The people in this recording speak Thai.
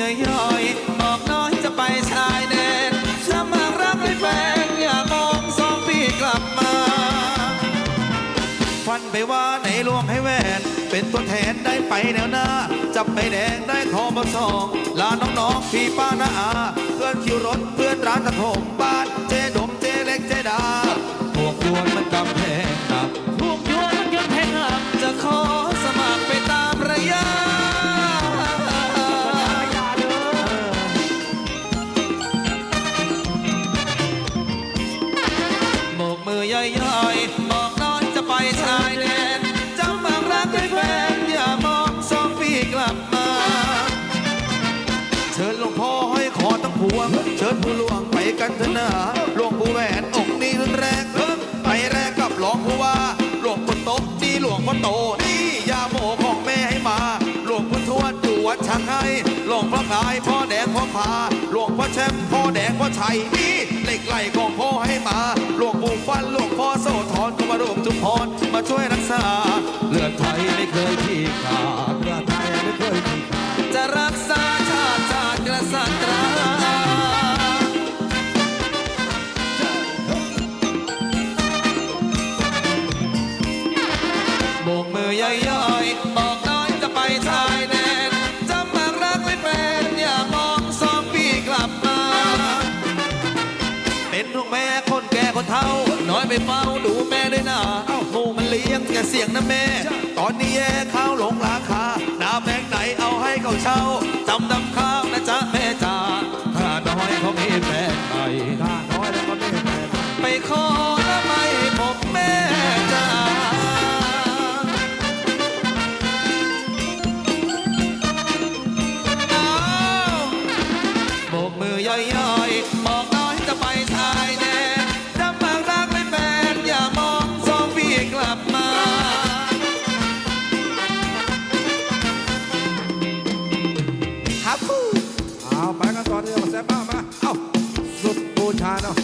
ย่อยๆบอกน้อยจะไปชายแดนถ้ามารักให้แฟนอย่ามองสองปีกลับมา ฟันไปว่าไหนลวงให้แหวนเป็นตัวแทนได้ไปแนวหน้า จับไปแดงได้ทอบสองลาน้องๆพี่ป้านาอาเพื่อนคิวรถเพื่อนร้านตะทง บอกน้อยจะไปชายแดนจ้าบางรักให้แฟนอย่ามองสองปีกลับมา เชิญหลวงพ่อห้อยคอตั้งพวง เชิญผู้หลวงไปกันเถอะนะหลวงปู่แหวนองค์นี้รุ่นแรกเริ่มไปแรกกับหลวงผู้ว่า หลวงปู่โตะนี่หลวงพ่อโตนี่ยาโมของแม่ให้มา หลวงปู่ทวดอยู่วัดช้างให้หลวงพ่อกายพ่อแดงพ่อพาหลวงพ่อแชมป์พ่อแดงพ่อชัยนี่เหล็กไหลของพ่อให้มา รก็มาร่วมจุมพรมาช่วยรักษา เลือดไทยไม่เคยขี้ขาดเรือไทยไม่เคยมีขาดจะรักษาชาติชาติกษัตราโบกมือย่อยๆบอกน้อยจะไปชายแดนจำมารักไม่เป็นอย่ามองสองปีกลับมา เป็นทุกแม่คน คนเฒ่า น้อยไปเฝ้าดูแม่ด้วยนะเอ้าหมูมันเลี้ยงแกเสียงนะแม่ ตอนนี้แย่ข้าวหลงราคาน้ำแพงไหนเอาให้เขาเช่าจำนำข้าวนะจ๊ะแม่จ๋าข้าน้อยเขามีแฟนใหม่ถ้าน้อยแล้วก็ไม่แพงไปขอแล้วไม่พบแม่จ๋าอ้าวโบกมือย่อยๆบอก เอาไปกันต่มามาเอ้าสุดบูชาเนาะ